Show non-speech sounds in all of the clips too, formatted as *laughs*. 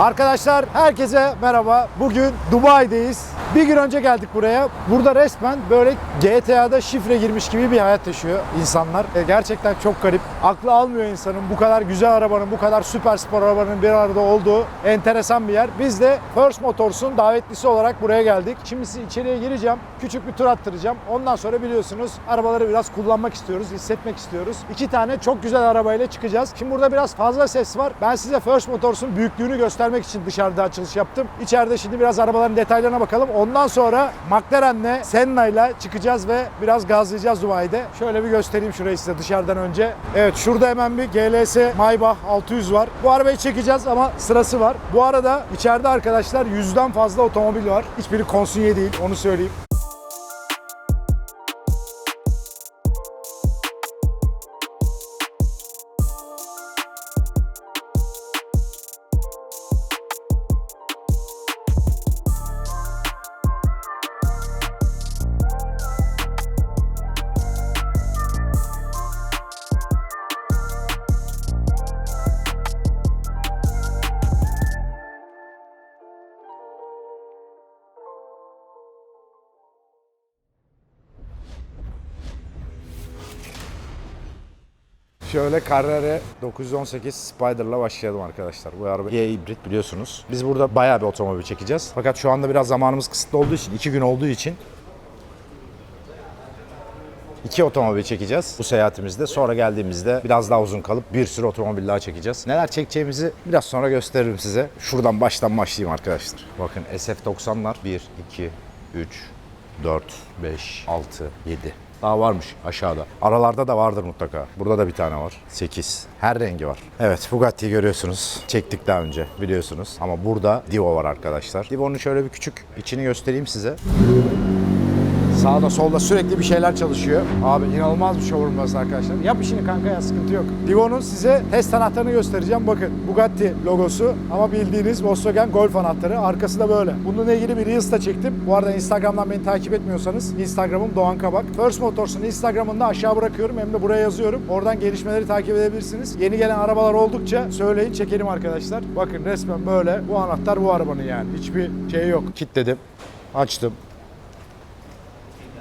Arkadaşlar herkese merhaba. Bugün Dubai'deyiz. Bir gün önce geldik buraya. Burada resmen böyle GTA'da şifre girmiş gibi bir hayat yaşıyor insanlar. E, gerçekten çok garip. Aklı almıyor insanın bu kadar güzel arabanın, bu kadar süper spor arabanın bir arada olduğu enteresan bir yer. Biz de First Motors'un davetlisi olarak buraya geldik. Şimdi size içeriye gireceğim. Küçük bir tur attıracağım. Ondan sonra biliyorsunuz arabaları biraz kullanmak istiyoruz, hissetmek istiyoruz. İki tane çok güzel arabayla çıkacağız. Şimdi burada biraz fazla ses var. Ben size First Motors'un büyüklüğünü göstermek için dışarıda açılış yaptım. İçeride şimdi biraz arabaların detaylarına bakalım. Ondan sonra McLaren'le, Senna'yla çıkacağız ve biraz gazlayacağız Dubai'de. Şöyle bir göstereyim şurayı size dışarıdan önce. Evet şurada hemen bir GLS Maybach 600 var. Bu arabayı çekeceğiz ama sırası var. Bu arada içeride arkadaşlar yüzden fazla otomobil var. Hiçbiri konsinye değil onu söyleyeyim. Şöyle Carrera 918 Spider'la başlayalım arkadaşlar. Bu araba E hibrit biliyorsunuz. Biz burada bayağı bir otomobil çekeceğiz. Fakat şu anda biraz zamanımız kısıtlı olduğu için, iki gün olduğu için iki otomobil çekeceğiz bu seyahatimizde. Sonra geldiğimizde biraz daha uzun kalıp bir sürü otomobil daha çekeceğiz. Neler çekeceğimizi biraz sonra gösteririm size. Şuradan baştan başlayayım arkadaşlar. Bakın SF90'lar 1, 2, 3, 4, 5, 6, 7. Daha varmış aşağıda. Aralarda da vardır mutlaka. Burada da bir tane var. 8. Her rengi var. Evet Bugatti'yi görüyorsunuz. Çektik daha önce biliyorsunuz. Ama burada Divo var arkadaşlar. Divo'nun şöyle bir küçük içini göstereyim size. Sağda solda sürekli bir şeyler çalışıyor. Abi inanılmaz bir showroom burası arkadaşlar. Yap işini kanka ya sıkıntı yok. Divo'nun size test anahtarını göstereceğim. Bakın Bugatti logosu ama bildiğiniz Volkswagen Golf anahtarı. Arkası da böyle. Bununla ilgili bir Reels da çektim. Bu arada Instagram'dan beni takip etmiyorsanız Instagram'ım Doğan Kabak. First Motors'un Instagram'ını da aşağı bırakıyorum. Hem de buraya yazıyorum. Oradan gelişmeleri takip edebilirsiniz. Yeni gelen arabalar oldukça söyleyin çekelim arkadaşlar. Bakın resmen böyle. Bu anahtar bu arabanın yani. Hiçbir şey yok. Kitledim. Açtım.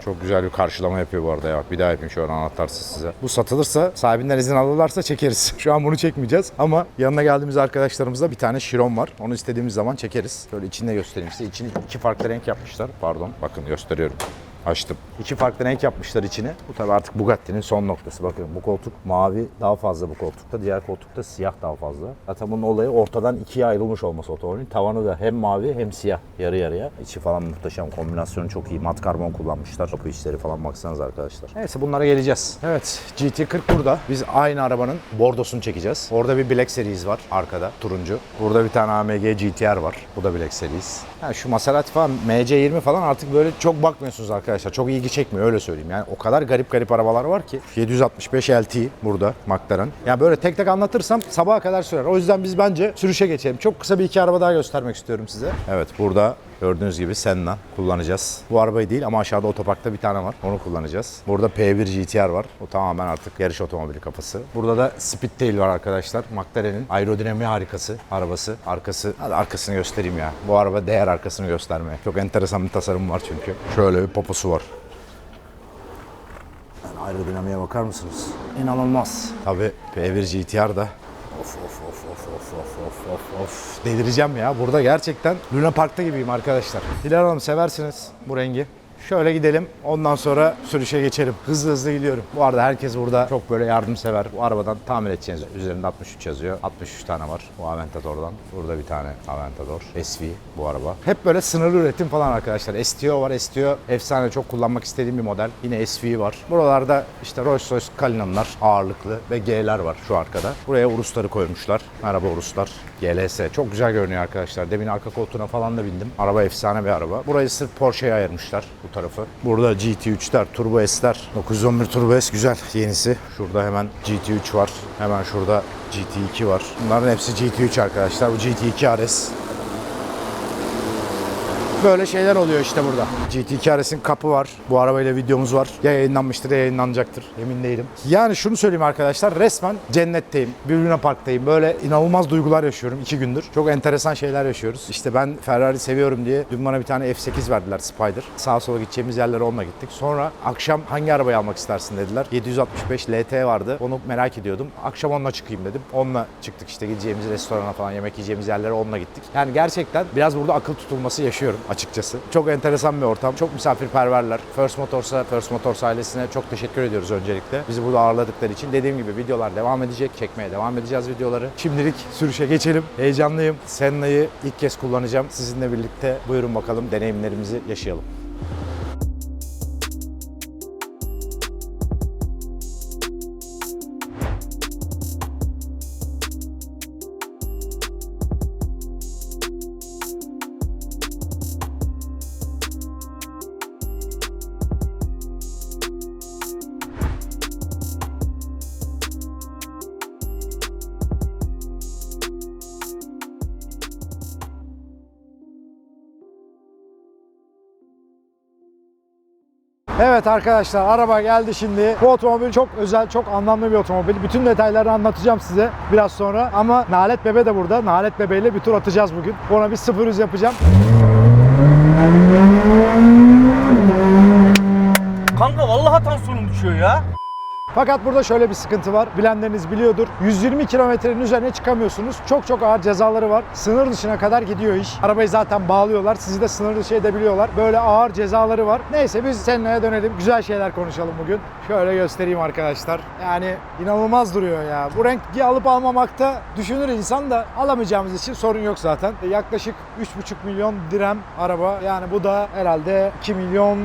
Çok güzel bir karşılama yapıyor bu arada ya. Bir daha yapayım an anahtarsız size. Bu satılırsa sahibinden izin alırlarsa çekeriz. *laughs* Şu an bunu çekmeyeceğiz ama yanına geldiğimiz arkadaşlarımızda bir tane Chiron var. Onu istediğimiz zaman çekeriz. Şöyle içini de göstereyim size. İçini iki farklı renk yapmışlar. Pardon. Bakın gösteriyorum. Açtım. İki farklı renk yapmışlar içini. Bu tabi artık Bugatti'nin son noktası. Bakın bu koltuk mavi daha fazla bu koltukta. Diğer koltukta siyah daha fazla. Zaten bunun olayı ortadan ikiye ayrılmış olması otomobilin. Tavanı da hem mavi hem siyah. Yarı yarıya. İçi falan muhteşem. Kombinasyonu çok iyi. Mat karbon kullanmışlar. Kapı içleri falan baksanız arkadaşlar. Neyse bunlara geleceğiz. Evet GT40 burada. Biz aynı arabanın bordosunu çekeceğiz. Orada bir Black Series var arkada. Turuncu. Burada bir tane AMG GTR var. Bu da Black Series. Yani şu Maserati falan MC20 falan artık böyle çok bakmıyorsunuz arkadaşlar. Çok ilgi çekmiyor öyle söyleyeyim. Yani o kadar garip garip arabalar var ki. 765 LT burada McLaren. Yani böyle tek tek anlatırsam sabaha kadar sürer. O yüzden biz bence sürüşe geçelim. Çok kısa bir iki araba daha göstermek istiyorum size. Evet burada Gördüğünüz gibi Senna kullanacağız. Bu arabayı değil ama aşağıda otoparkta bir tane var. Onu kullanacağız. Burada P1 GTR var. O tamamen artık yarış otomobili kafası. Burada da Speedtail var arkadaşlar. McLaren'in aerodinamiği harikası arabası. Arkası, hadi arkasını göstereyim ya. Bu araba değer arkasını göstermeye. Çok enteresan bir tasarım var çünkü. Şöyle bir poposu var. Yani aerodinamiğe bakar mısınız? İnanılmaz. Tabii P1 GTR da Of of of of of of of of of delireceğim ya. Burada gerçekten Luna Park'ta gibiyim arkadaşlar. Dilara Hanım seversiniz bu rengi. Şöyle gidelim. Ondan sonra sürüşe geçelim. Hızlı hızlı gidiyorum. Bu arada herkes burada çok böyle yardımsever. Bu arabadan tamir edeceğiniz üzerinde 63 yazıyor. 63 tane var bu Aventador'dan. Burada bir tane Aventador. SV bu araba. Hep böyle sınırlı üretim falan arkadaşlar. STO var. STO efsane çok kullanmak istediğim bir model. Yine SV var. Buralarda işte Rolls Royce Cullinan ağırlıklı ve G'ler var şu arkada. Buraya Urus'ları koymuşlar. Merhaba Urus'lar. GLS. Çok güzel görünüyor arkadaşlar. Demin arka koltuğuna falan da bindim. Araba efsane bir araba. Burayı sırf Porsche'ye ayırmışlar bu tarafı. Burada GT3'ler, Turbo S'ler. 911 Turbo S güzel yenisi. Şurada hemen GT3 var. Hemen şurada GT2 var. Bunların hepsi GT3 arkadaşlar. Bu GT2 RS. Böyle şeyler oluyor işte burada. GT2 RS'in kapı var. Bu arabayla videomuz var. Ya yayınlanmıştır ya yayınlanacaktır. Emin değilim. Yani şunu söyleyeyim arkadaşlar. Resmen cennetteyim. Bir Luna Park'tayım. Böyle inanılmaz duygular yaşıyorum iki gündür. Çok enteresan şeyler yaşıyoruz. İşte ben Ferrari seviyorum diye dün bana bir tane F8 verdiler Spider. Sağa sola gideceğimiz yerlere onunla gittik. Sonra akşam hangi arabayı almak istersin dediler. 765 LT vardı. Onu merak ediyordum. Akşam onunla çıkayım dedim. Onunla çıktık işte gideceğimiz restorana falan yemek yiyeceğimiz yerlere onunla gittik. Yani gerçekten biraz burada akıl tutulması yaşıyorum açıkçası. Çok enteresan bir ortam. Çok misafirperverler. First Motors'a, First Motors ailesine çok teşekkür ediyoruz öncelikle. Bizi burada ağırladıkları için. Dediğim gibi videolar devam edecek. Çekmeye devam edeceğiz videoları. Şimdilik sürüşe geçelim. Heyecanlıyım. Senna'yı ilk kez kullanacağım. Sizinle birlikte buyurun bakalım deneyimlerimizi yaşayalım. Evet arkadaşlar araba geldi şimdi. Bu otomobil çok özel, çok anlamlı bir otomobil. Bütün detaylarını anlatacağım size biraz sonra. Ama Nalet Bebe de burada. Nalet Bebe ile bir tur atacağız bugün. Ona bir 0 100 yapacağım. Kanka vallahi tansiyonum düşüyor ya. Fakat burada şöyle bir sıkıntı var. Bilenleriniz biliyordur. 120 kilometrenin üzerine çıkamıyorsunuz. Çok çok ağır cezaları var. Sınır dışına kadar gidiyor iş. Arabayı zaten bağlıyorlar. Sizi de sınır dışı edebiliyorlar. Böyle ağır cezaları var. Neyse biz seninle dönelim. Güzel şeyler konuşalım bugün. Şöyle göstereyim arkadaşlar. Yani inanılmaz duruyor ya. Bu rengi alıp almamakta düşünür insan da alamayacağımız için sorun yok zaten. Yaklaşık 3,5 milyon dirhem araba. Yani bu da herhalde 2 milyon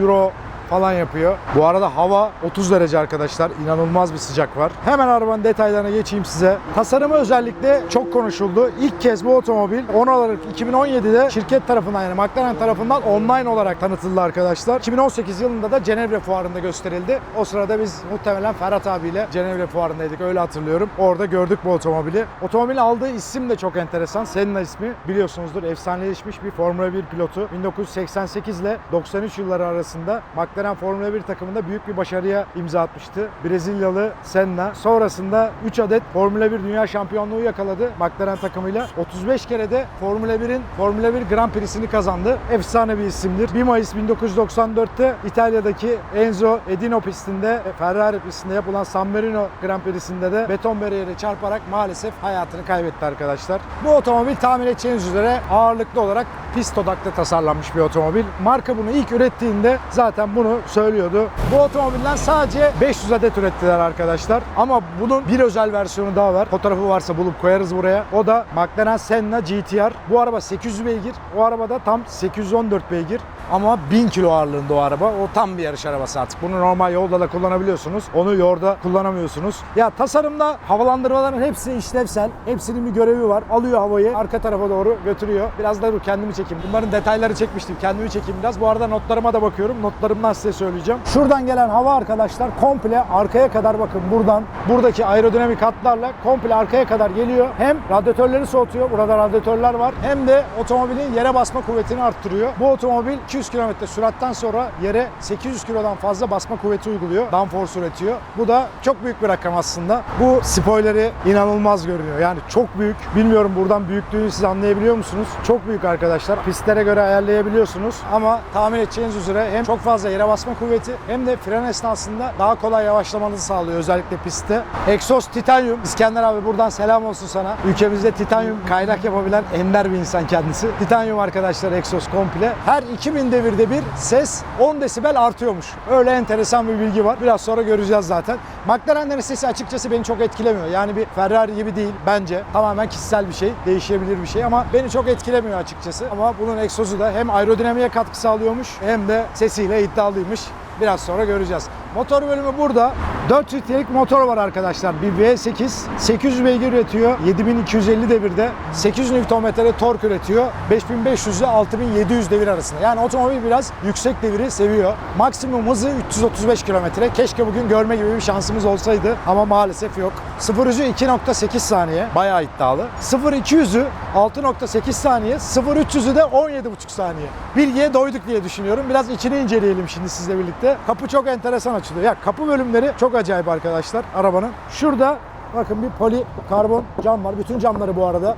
euro falan yapıyor. Bu arada hava 30 derece arkadaşlar. İnanılmaz bir sıcak var. Hemen arabanın detaylarına geçeyim size. Tasarımı özellikle çok konuşuldu. İlk kez bu otomobil 10 Aralık 2017'de şirket tarafından yani McLaren tarafından online olarak tanıtıldı arkadaşlar. 2018 yılında da Cenevre Fuarı'nda gösterildi. O sırada biz muhtemelen Ferhat abiyle Cenevre Fuarı'ndaydık öyle hatırlıyorum. Orada gördük bu otomobili. Otomobilin aldığı isim de çok enteresan. Senna ismi biliyorsunuzdur efsaneleşmiş bir Formula 1 pilotu. 1988 ile 93 yılları arasında McLaren Formula 1 takımında büyük bir başarıya imza atmıştı. Brezilyalı Senna. Sonrasında 3 adet Formula 1 Dünya Şampiyonluğu yakaladı McLaren takımıyla. 35 kere de Formula 1'in Formula 1 Grand Prix'sini kazandı. Efsane bir isimdir. 1 Mayıs 1994'te İtalya'daki Enzo Edino pistinde Ferrari pistinde yapılan San Marino Grand Prix'sinde de beton bariyere çarparak maalesef hayatını kaybetti arkadaşlar. Bu otomobil tahmin edeceğiniz üzere ağırlıklı olarak pist odaklı tasarlanmış bir otomobil. Marka bunu ilk ürettiğinde zaten bunu söylüyordu. Bu otomobilden sadece 500 adet ürettiler arkadaşlar. Ama bunun bir özel versiyonu daha var. Fotoğrafı varsa bulup koyarız buraya. O da McLaren Senna GTR. Bu araba 800 beygir. O arabada tam 814 beygir. Ama 1000 kilo ağırlığında o araba. O tam bir yarış arabası artık. Bunu normal yolda da kullanabiliyorsunuz. Onu yolda kullanamıyorsunuz. Ya tasarımda havalandırmaların hepsi işlevsel. Hepsinin bir görevi var. Alıyor havayı arka tarafa doğru götürüyor. Biraz da dur kendimi çekeyim. Bunların detayları çekmiştim. Kendimi çekeyim biraz. Bu arada notlarıma da bakıyorum. Notlarımdan size söyleyeceğim. Şuradan gelen hava arkadaşlar komple arkaya kadar bakın buradan buradaki aerodinamik hatlarla komple arkaya kadar geliyor. Hem radyatörleri soğutuyor. Burada radyatörler var. Hem de otomobilin yere basma kuvvetini arttırıyor. Bu otomobil 200 km süratten sonra yere 800 kilodan fazla basma kuvveti uyguluyor. Downforce üretiyor. Bu da çok büyük bir rakam aslında. Bu spoiler'i inanılmaz görünüyor. Yani çok büyük. Bilmiyorum buradan büyüklüğünü siz anlayabiliyor musunuz? Çok büyük arkadaşlar. Pistlere göre ayarlayabiliyorsunuz. Ama tahmin edeceğiniz üzere hem çok fazla yere basma kuvveti hem de fren esnasında daha kolay yavaşlamanızı sağlıyor özellikle pistte. Egzoz titanyum. İskender abi buradan selam olsun sana. Ülkemizde titanyum kaynak yapabilen ender bir insan kendisi. Titanyum arkadaşlar egzoz komple. Her 2000 devirde bir ses 10 desibel artıyormuş. Öyle enteresan bir bilgi var. Biraz sonra göreceğiz zaten. McLaren'lerin sesi açıkçası beni çok etkilemiyor. Yani bir Ferrari gibi değil bence. Tamamen kişisel bir şey. Değişebilir bir şey ama beni çok etkilemiyor açıkçası. Ama bunun egzozu da hem aerodinamiğe katkı sağlıyormuş hem de sesiyle iddialıymış. Biraz sonra göreceğiz. Motor bölümü burada. 4 litrelik motor var arkadaşlar. Bir V8 800 beygir üretiyor. 7250 devirde. 800 Nm tork üretiyor. 5500 ile 6700 devir arasında. Yani otomobil biraz yüksek deviri seviyor. Maksimum hızı 335 km. Keşke bugün görme gibi bir şansımız olsaydı ama maalesef yok. 0 yüzü 2.8 saniye. Bayağı iddialı. 0 200'ü 6.8 saniye. 0 300'ü de 17.5 saniye. Bilgiye doyduk diye düşünüyorum. Biraz içini inceleyelim şimdi sizle birlikte. Kapı çok enteresan açılıyor. Ya kapı bölümleri çok acayip arkadaşlar arabanın. Şurada bakın bir poli karbon cam var. Bütün camları bu arada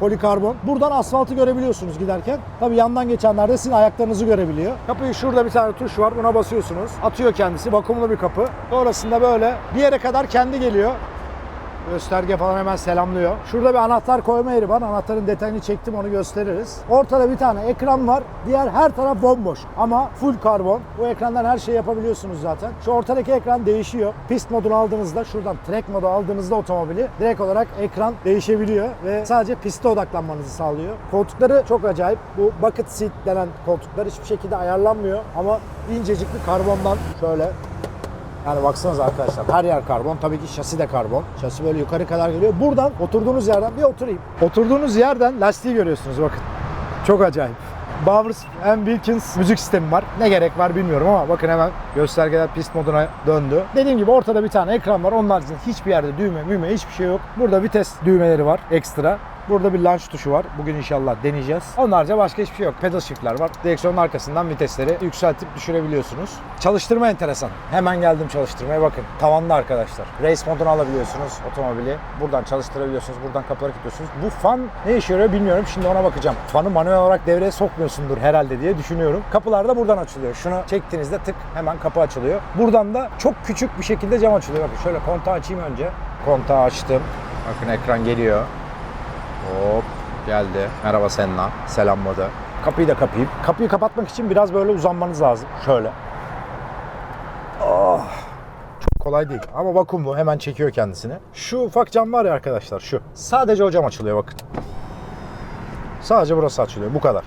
polikarbon. Buradan asfaltı görebiliyorsunuz giderken. Tabi yandan geçenler de sizin ayaklarınızı görebiliyor. Kapıyı şurada bir tane tuş var. Buna basıyorsunuz. Atıyor kendisi. Vakumlu bir kapı. Sonrasında böyle bir yere kadar kendi geliyor. Gösterge falan hemen selamlıyor. Şurada bir anahtar koyma yeri var. Anahtarın detayını çektim onu gösteririz. Ortada bir tane ekran var. Diğer her taraf bomboş ama full karbon. Bu ekrandan her şeyi yapabiliyorsunuz zaten. Şu ortadaki ekran değişiyor. Pist modunu aldığınızda şuradan track modu aldığınızda otomobili direkt olarak ekran değişebiliyor ve sadece piste odaklanmanızı sağlıyor. Koltukları çok acayip. Bu bucket seat denen koltuklar hiçbir şekilde ayarlanmıyor ama incecik bir karbondan şöyle yani baksanıza arkadaşlar her yer karbon. Tabii ki şasi de karbon. Şasi böyle yukarı kadar geliyor. Buradan oturduğunuz yerden bir oturayım. Oturduğunuz yerden lastiği görüyorsunuz bakın. Çok acayip. Bowers and Wilkins müzik sistemi var. Ne gerek var bilmiyorum ama bakın hemen göstergeler pist moduna döndü. Dediğim gibi ortada bir tane ekran var. Onun haricinde hiçbir yerde düğme, müme hiçbir şey yok. Burada vites düğmeleri var ekstra. Burada bir launch tuşu var. Bugün inşallah deneyeceğiz. Haricinde başka hiçbir şey yok. Pedal shift'ler var. Direksiyonun arkasından vitesleri yükseltip düşürebiliyorsunuz. Çalıştırma enteresan. Hemen geldim çalıştırmaya bakın. Tavanda arkadaşlar. Race modunu alabiliyorsunuz otomobili. Buradan çalıştırabiliyorsunuz. Buradan kapıları kilitliyorsunuz. Bu fan ne işe yarıyor bilmiyorum. Şimdi ona bakacağım. Fanı manuel olarak devreye sokmuyorsundur herhalde diye düşünüyorum. Kapılar da buradan açılıyor. Şunu çektiğinizde tık hemen kapı açılıyor. Buradan da çok küçük bir şekilde cam açılıyor. Bakın şöyle kontağı açayım önce. Kontağı açtım. Bakın ekran geliyor. Hop geldi. Merhaba Senna. Selamladı. Kapıyı da kapayım. Kapıyı kapatmak için biraz böyle uzanmanız lazım. Şöyle. Oh. Çok kolay değil ama vakumlu hemen çekiyor kendisini. Şu ufak cam var ya arkadaşlar şu. Sadece o cam açılıyor bakın. Sadece burası açılıyor bu kadar.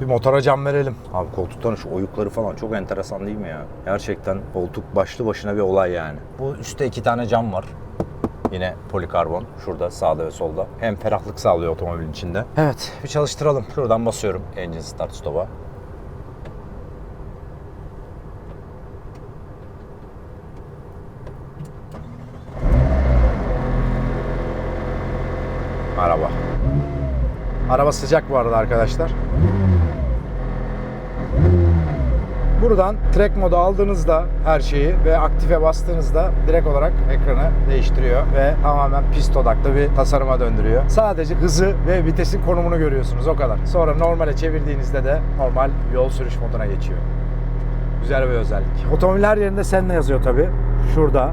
Bir motora cam verelim. Abi koltukların şu oyukları falan çok enteresan değil mi ya? Gerçekten koltuk başlı başına bir olay yani. Bu üstte iki tane cam var. Yine polikarbon. Şurada sağda ve solda. Hem ferahlık sağlıyor otomobilin içinde. Evet bir çalıştıralım. Şuradan basıyorum. Engine start stop'a. Araba. Araba sıcak bu arada arkadaşlar. Buradan track modu aldığınızda her şeyi ve aktife bastığınızda direkt olarak ekranı değiştiriyor ve tamamen pist odaklı bir tasarıma döndürüyor. Sadece hızı ve vitesin konumunu görüyorsunuz o kadar. Sonra normale çevirdiğinizde de normal yol sürüş moduna geçiyor. Güzel bir özellik. Otomobiller yerinde Senna yazıyor tabi. Şurada.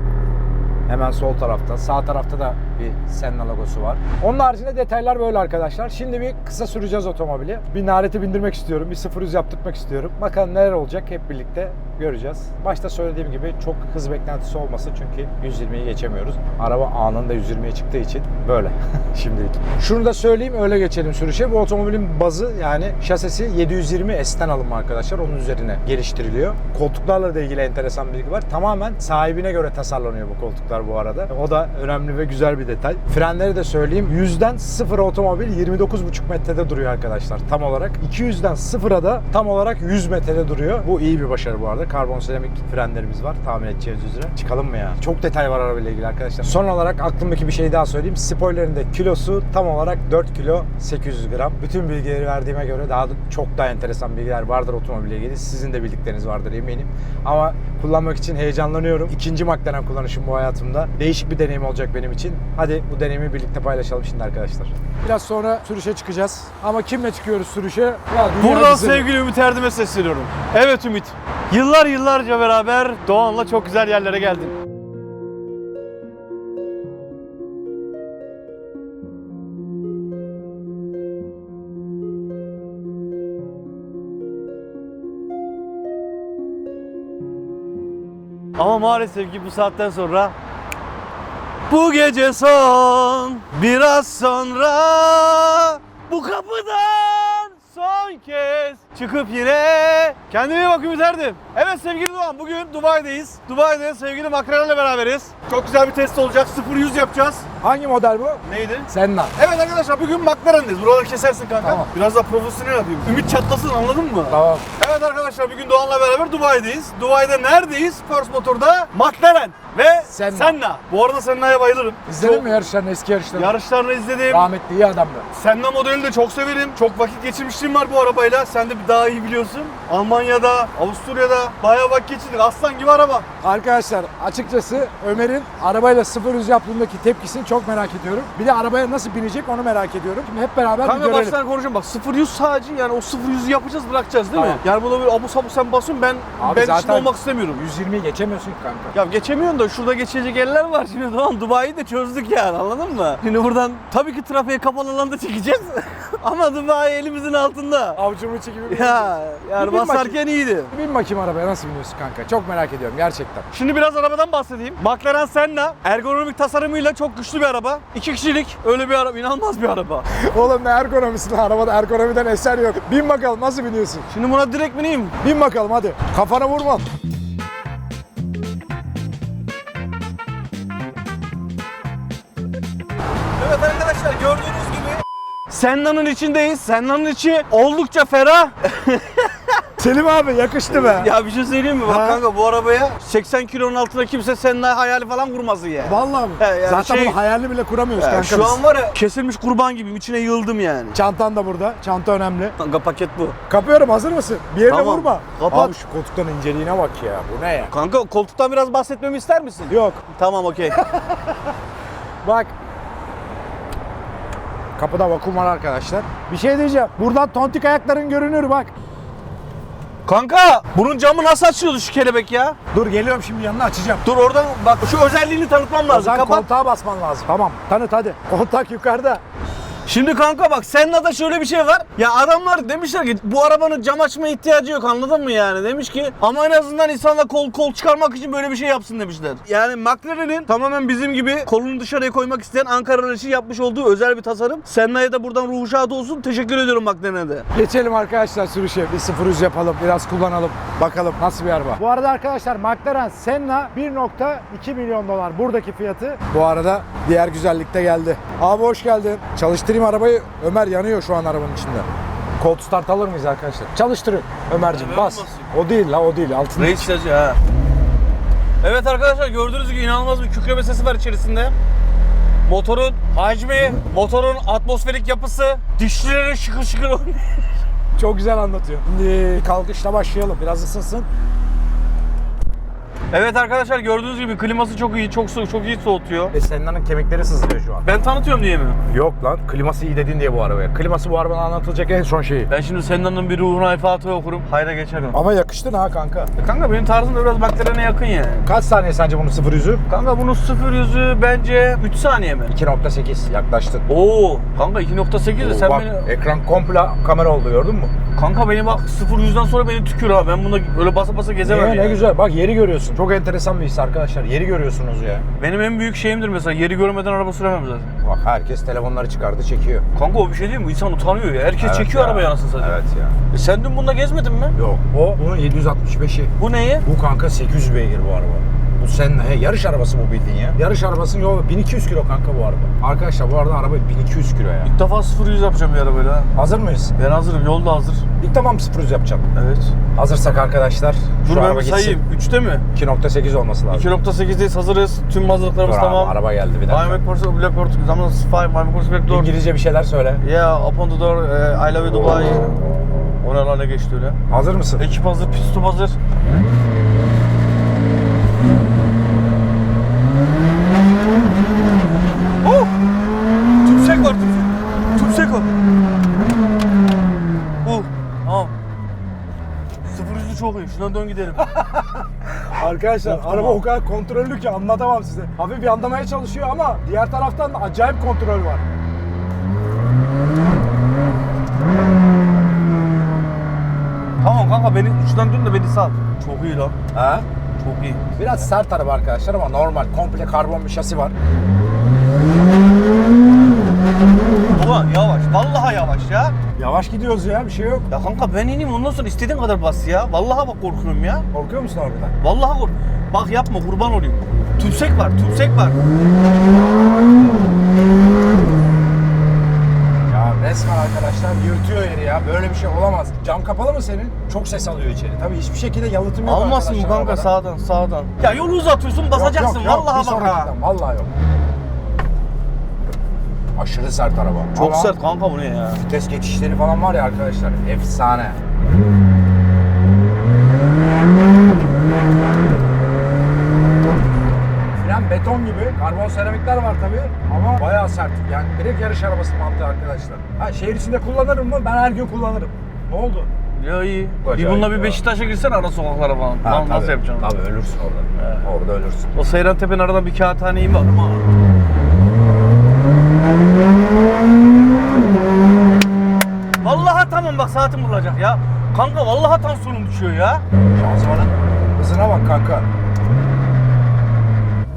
Hemen sol tarafta. Sağ tarafta da bir Senna logosu var. Onun haricinde detaylar böyle arkadaşlar. Şimdi bir kısa süreceğiz otomobili. Bir nareti bindirmek istiyorum. Bir 0 100 yaptırmak istiyorum. Bakalım neler olacak hep birlikte göreceğiz. Başta söylediğim gibi çok hız beklentisi olmasın çünkü 120'yi geçemiyoruz. Araba anında 120'ye çıktığı için böyle *laughs* şimdilik. Şunu da söyleyeyim öyle geçelim sürüşe. Bu otomobilin bazı yani şasisi 720 S'ten alınma arkadaşlar. Onun üzerine geliştiriliyor. Koltuklarla da ilgili enteresan bir bilgi var. Tamamen sahibine göre tasarlanıyor bu koltuklar bu arada. O da önemli ve güzel bir detay. Frenleri de söyleyeyim. 100'den 0 otomobil 29,5 metrede duruyor arkadaşlar tam olarak. 200'den 0'a da tam olarak 100 metrede duruyor. Bu iyi bir başarı bu arada. Karbon seramik frenlerimiz var tahmin edeceğiniz üzere. Çıkalım mı ya? Çok detay var arabayla ilgili arkadaşlar. Son olarak aklımdaki bir şey daha söyleyeyim. Spoiler'ın da kilosu tam olarak 4 kilo 800 gram. Bütün bilgileri verdiğime göre daha da çok daha enteresan bilgiler vardır otomobille ilgili. Sizin de bildikleriniz vardır eminim. Ama kullanmak için heyecanlanıyorum. İkinci McLaren kullanışım bu hayatımda. Değişik bir deneyim olacak benim için. Hadi bu deneyimi birlikte paylaşalım şimdi arkadaşlar. Biraz sonra sürüşe çıkacağız. Ama kimle çıkıyoruz sürüşe? Ya Buradan güzeli. sevgili Ümit Erdem'e sesleniyorum. Evet Ümit. Yıllar yıllarca beraber Doğan'la çok güzel yerlere geldin. Ama maalesef ki bu saatten sonra bu gece son biraz sonra bu kapıdan son kez çıkıp yine kendime iyi bak Ümit Erdem. Evet sevgili Doğan bugün Dubai'deyiz. Dubai'de sevgili Makrel'le beraberiz. Çok güzel bir test olacak. 0-100 yapacağız. Hangi model bu? Neydi? Senna. Evet arkadaşlar bugün McLaren'deyiz. Buraları kesersin kanka. Tamam. Biraz daha profesyonel yapayım. Ümit çatlasın anladın mı? Tamam. Evet arkadaşlar bugün Doğan'la beraber Dubai'deyiz. Dubai'de neredeyiz? First Motor'da McLaren ve Senna. Senna. Bu arada Senna'ya bayılırım. İzledin Çok- mi yarışlarını, eski yarışlarını? Yarışlarını izledim. Rahmetli iyi adamdı. Senna modelini de çok severim. Çok vakit geçirmişliğim var bu arabayla. Sen de daha iyi biliyorsun. Almanya'da, Avusturya'da bayağı vakit geçirdik. Aslan gibi araba. Arkadaşlar açıkçası Ömer'in arabayla 0-100 yaptığındaki tepkisini çok merak ediyorum. Bir de arabaya nasıl binecek onu merak ediyorum. Şimdi hep beraber bir Kanka görelim. baştan konuşayım bak 0-100 sadece yani o 0-100'ü yapacağız bırakacağız değil mi? Yani burada böyle abu sabu sen basıyorsun ben Abi ben içinde zaten- olmak istemiyorum. 120'yi geçemiyorsun ki kanka. Ya geçemiyorsun da şurada geçecek yerler var şimdi tamam Dubai'yi de çözdük yani anladın mı? Şimdi buradan tabii ki trafiğe kapalı alanda çekeceğiz *laughs* ama Dubai elimizin altında. İçi gibi. *laughs* Ya yani Bir bin basarken iyiydi. Bin bakayım arabaya nasıl biniyorsun kanka. Çok merak ediyorum gerçekten. Şimdi biraz arabadan bahsedeyim. McLaren Senna ergonomik tasarımıyla çok güçlü bir araba. İki kişilik öyle bir araba, inanılmaz bir araba. *laughs* Oğlum ne ergonomisi lan arabada ergonomiden eser yok. Bin bakalım nasıl biniyorsun? Şimdi buna direkt bineyim. Bin bakalım hadi. Kafana vurma. Senna'nın içindeyiz. Senna'nın içi oldukça ferah. *laughs* Selim abi yakıştı be. ya bir şey söyleyeyim mi? Bak Ha? kanka bu arabaya 80 kilonun altında kimse Senna hayali falan kurmasın ya. Vallahi mi? He, yani Zaten şey- bunu hayalini bile kuramıyoruz kanka şu biz. an var ya kesilmiş kurban gibiyim. içine yıldım yani. Çantan da burada. Çanta önemli. Kanka paket bu. Kapıyorum hazır mısın? Bir yerine Tamam. vurma. Kapat. Abi şu koltuktan inceliğine bak ya. Bu ne ya? Kanka koltuktan biraz bahsetmemi ister misin? Yok. Tamam okey. *laughs* Bak. Kapıda vakum var arkadaşlar. Bir şey diyeceğim. Buradan tontik ayakların görünür bak. Kanka bunun camı nasıl açıyordu şu kelebek ya? Dur geliyorum şimdi yanına açacağım. Dur oradan bak şu özelliğini tanıtmam lazım. zaman Kapat. koltuğa basman lazım. Tamam tanıt hadi. Kontak yukarıda. Şimdi kanka bak Senna'da şöyle bir şey var. Ya adamlar demişler ki bu arabanın cam açma ihtiyacı yok anladın mı yani? Demiş ki ama en azından insanlar kol kol çıkarmak için böyle bir şey yapsın demişler. Yani McLaren'in tamamen bizim gibi kolunu dışarıya koymak isteyen Ankara için yapmış olduğu özel bir tasarım. Senna'ya da buradan ruhu şad olsun. Teşekkür ediyorum McLaren'e de. Geçelim arkadaşlar sürüşe. Bir 0 yapalım. Biraz kullanalım. Bakalım nasıl bir araba. Bu arada arkadaşlar McLaren Senna 1.2 milyon dolar buradaki fiyatı. Bu arada diğer güzellik de geldi. Abi hoş geldin. Çalıştırayım arabayı. Ömer yanıyor şu an arabanın içinde. Cold start alır mıyız arkadaşlar? Çalıştırın Ömerciğim Ben bas. basayım. O değil la o değil. Altında. Reis yazıyor ha. Evet arkadaşlar gördüğünüz gibi inanılmaz bir kükreme sesi var içerisinde. Motorun hacmi, motorun atmosferik yapısı, dişleri şıkır şıkır oynuyor. Çok güzel anlatıyor. Şimdi kalkışla başlayalım. Biraz ısınsın. Evet arkadaşlar gördüğünüz gibi kliması çok iyi, çok soğuk, çok iyi soğutuyor. E Senna'nın kemikleri sızlıyor şu an. Ben tanıtıyorum diye mi? Yok lan kliması iyi dedin diye bu arabaya. Kliması bu arabanın anlatılacak en son şeyi. Ben şimdi Senna'nın bir ruhuna ifatı okurum. Hayra geçerim. Ama yakıştın ha kanka. Kanka benim tarzım da biraz McLaren'e yakın yani. Kaç saniye sence bunun 0 yüzü? Kanka bunun 0 yüzü bence 3 saniye mi? 2.8 yaklaştın. Oo, kanka 2.8 de sen Bak, beni... ekran komple kamera oldu gördün mü? Kanka beni bak 0 yüzden sonra beni tükür ha. Ben bunda öyle basa basa gezemem Ne, ne yani. güzel. Bak yeri görüyorsun. Çok enteresan bir his arkadaşlar. Yeri görüyorsunuz ya. Benim en büyük şeyimdir mesela yeri görmeden araba süremem zaten. Bak herkes telefonları çıkardı çekiyor. Kanka o bir şey değil mi? İnsan utanıyor ya. Herkes Evet çekiyor ya. arabayı anasını satayım. Evet ya. E sen dün bunda gezmedin mi? Yok. O bunun 765'i. Bu neyi? Bu kanka 800 beygir bu araba. Bu sen he, yarış arabası bu bildiğin ya. Yarış arabasının yolu 1200 kilo kanka bu araba. Arkadaşlar bu arada araba 1200 kilo ya. İlk defa 0 100 yapacağım bir arabayla. ha. Hazır mıyız? Ben hazırım. Yol da hazır. İlk tamam 0 yapacağım. Evet. Hazırsak arkadaşlar Dur şu ben araba bir gitsin. sayayım. 3'te mi? 2.8 olması lazım. 2.8'deyiz hazırız. Tüm hazırlıklarımız Dur abi, tamam. araba geldi bir I'm dakika. a person, black port, zaman 5, I'm a person, black door. İngilizce bir şeyler söyle. Yeah, open the door, eh, I love you Dubai. Lan ne geçti öyle. Hazır mısın? Ekip hazır, pit stop hazır. Oh! Tümsek var, tümsek. Tümsek var. Oh, tamam. Sıfır yüzü çok iyi. Şuradan dön gidelim. *laughs* Arkadaşlar Of, araba tamam. o kadar kontrollü ki anlatamam size. Hafif yandamaya çalışıyor ama diğer taraftan da acayip kontrol var. tamam kanka beni şuradan dön de beni sal. Çok iyi lan. Ha? Çok iyi. Biraz sert araba arkadaşlar ama normal komple karbon bir şasi var. Ulan yavaş. Vallahi yavaş ya. Yavaş gidiyoruz ya bir şey yok. Ya kanka ben ineyim ondan sonra istediğin kadar bas ya. Vallahi bak korkuyorum ya. Korkuyor musun harbiden? Vallahi kork. Bak yapma kurban olayım. Tümsek var, tümsek var. Resmen arkadaşlar yırtıyor yeri ya. Böyle bir şey olamaz. Cam kapalı mı senin? Çok ses alıyor içeri. Tabii hiçbir şekilde yalıtım yok Almasın mı arkadaşlar kanka arabada. sağdan sağdan. Ya yolu uzatıyorsun basacaksın Yok, yok, yok. vallahi bak ha. sonrakinden, Vallahi yok. Aşırı sert araba. Çok Ama sert kanka bu ne ya? Vites geçişleri falan var ya arkadaşlar. Efsane. Fren beton gibi. Karbon seramikler var tabii ama bayağı sert. Yani direkt yarış arabası mantığı arkadaşlar. Ha şehir içinde kullanırım mı? Ben her gün kullanırım. Ne oldu? Ya iyi. Acayip Bir bununla bir. Beşiktaş'a girsen ara sokaklara falan. Lan nasıl yapacaksın? Tabii ölürsün orada. Evet. Orada ölürsün. O Seyran Tepe'nin aradan bir kağıthaneyim var ama. Vallahi tamam bak saatim vurulacak ya. Kanka vallahi tansiyonum düşüyor ya. Şanzımanın hızına bak kanka.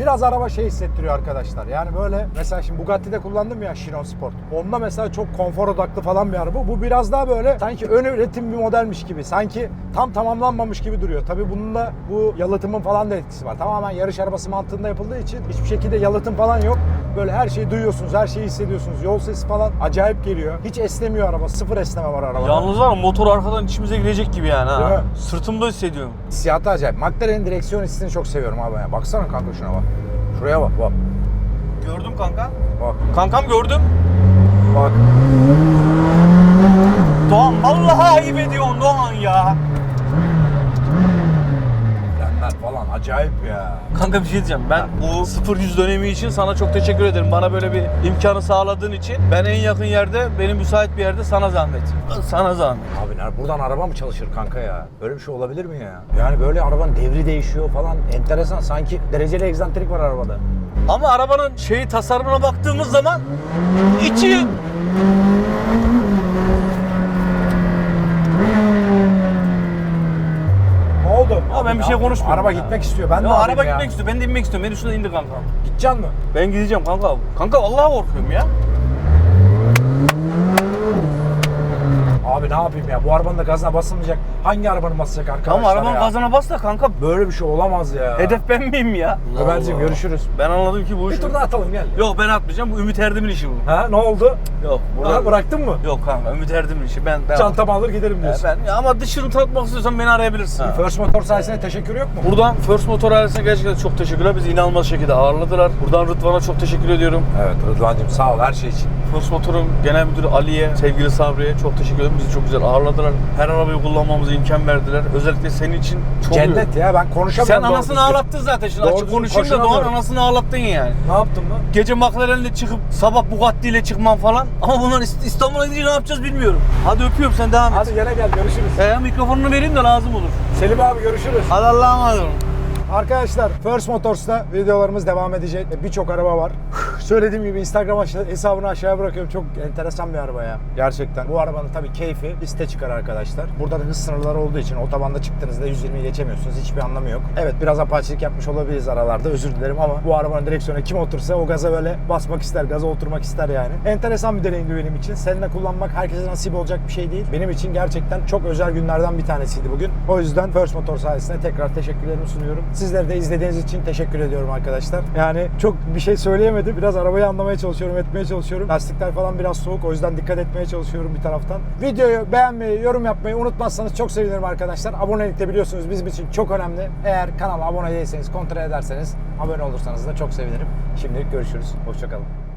Biraz araba şey hissettiriyor arkadaşlar. Yani böyle mesela şimdi Bugatti'de kullandım ya Chiron Sport. Onda mesela çok konfor odaklı falan bir araba. Bu biraz daha böyle sanki ön üretim bir modelmiş gibi. Sanki tam tamamlanmamış gibi duruyor. Tabii bunun da bu yalıtımın falan da etkisi var. Tamamen yarış arabası mantığında yapıldığı için hiçbir şekilde yalıtım falan yok. Böyle her şeyi duyuyorsunuz, her şeyi hissediyorsunuz. Yol sesi falan acayip geliyor. Hiç esnemiyor araba. Sıfır esneme var arabada. Yalnız var motor arkadan içimize girecek gibi yani ha. Sırtımda hissediyorum. Hissiyatı acayip. McLaren'in direksiyon hissini çok seviyorum abi. Baksana kanka şuna bak. Şuraya bak bak. Gördüm kanka. Bak Kankam gördüm. bak. Doğan vallahi ayıp ediyorsun Doğan ya. Frenler falan acayip ya. Kanka bir şey diyeceğim. Ben bu 0-100 dönemi için sana çok teşekkür ederim. Bana böyle bir imkanı sağladığın için. Ben en yakın yerde, benim müsait bir yerde sana zahmet. Sana zahmet. Abi ner- buradan araba mı çalışır kanka ya? Böyle bir şey olabilir mi ya? Yani böyle arabanın devri değişiyor falan. Enteresan. Sanki dereceli egzantrik var arabada. Ama arabanın şeyi tasarımına baktığımız zaman içi şey konuşmuyorum. Araba ya. gitmek istiyor. Ben de Ya araba ya? gitmek istiyor. Ben de inmek istiyorum. Beni şuradan indir kanka. Gideceksin mi? Ben gideceğim kanka. Kanka vallahi korkuyorum ya. Abi ne yapayım ya? Bu arabanın da gazına basılmayacak. Hangi arabanın basacak arkadaşlar Tamam arabanın ya? gazına bas da kanka. Böyle bir şey olamaz ya. Hedef ben miyim ya? Ömerciğim görüşürüz. Ben anladım ki bu iş. Bir tur daha atalım gel. Yok ben atmayacağım. Bu Ümit Erdem'in işi bu. Ha ne oldu? Yok burada. Ha, bıraktın mı? Yok kanka Ümit Erdem'in işi. Ben, ben Çantamı alır giderim diyorsun. Ben, ya ama dışını tanıtmak istiyorsan beni arayabilirsin. Ha. First Motor sayesinde teşekkür yok mu? Buradan First Motor ailesine gerçekten çok teşekkürler. Bizi inanılmaz şekilde ağırladılar. Buradan Rıdvan'a çok teşekkür ediyorum. Evet Rıdvan'cığım sağ ol her şey için. First Motor'un genel müdürü Ali'ye, sevgili Sabri'ye çok teşekkür ederim. Bizi çok güzel ağırladılar. Her arabayı kullanmamıza imkan verdiler. Özellikle senin için çok Cennet ya ben konuşamıyorum. Sen doğru anasını düzgün. ağlattın zaten. Şimdi Doğru açık düzgün konuşayım da Doğan konuşamıyorum. anasını ağlattın yani. Ne yaptın lan? Gece McLaren'le çıkıp sabah Bugatti ile çıkman falan. Ama bunlar İst- İstanbul'a gidince ne yapacağız bilmiyorum. Hadi öpüyorum sen devam et. Hadi gene gel görüşürüz. He, mikrofonunu vereyim de lazım olur. Selim abi görüşürüz. Hadi Allah'a emanet olun. Arkadaşlar First Motors'ta videolarımız devam edecek. Birçok araba var. *laughs* Söylediğim gibi Instagram hesabını aşağıya bırakıyorum. Çok enteresan bir araba ya. Gerçekten. Bu arabanın tabii keyfi liste çıkar arkadaşlar. Burada da hız sınırları olduğu için otobanda çıktığınızda 120'yi geçemiyorsunuz. Hiçbir anlamı yok. Evet biraz apaçilik yapmış olabiliriz aralarda. Özür dilerim ama bu arabanın direksiyonu kim otursa o gaza böyle basmak ister, gaza oturmak ister yani. Enteresan bir deneyimdi benim için. Seninle kullanmak herkese nasip olacak bir şey değil. Benim için gerçekten çok özel günlerden bir tanesiydi bugün. O yüzden First Motor sayesinde tekrar teşekkürlerimi sunuyorum. Sizlere de izlediğiniz için teşekkür ediyorum arkadaşlar. Yani çok bir şey söyleyemedim. Biraz arabayı anlamaya çalışıyorum, etmeye çalışıyorum. Lastikler falan biraz soğuk. O yüzden dikkat etmeye çalışıyorum bir taraftan. Videoyu beğenmeyi, yorum yapmayı unutmazsanız çok sevinirim arkadaşlar. Abonelik de biliyorsunuz bizim için çok önemli. Eğer kanala abone değilseniz, kontrol ederseniz abone olursanız da çok sevinirim. Şimdilik görüşürüz. Hoşçakalın.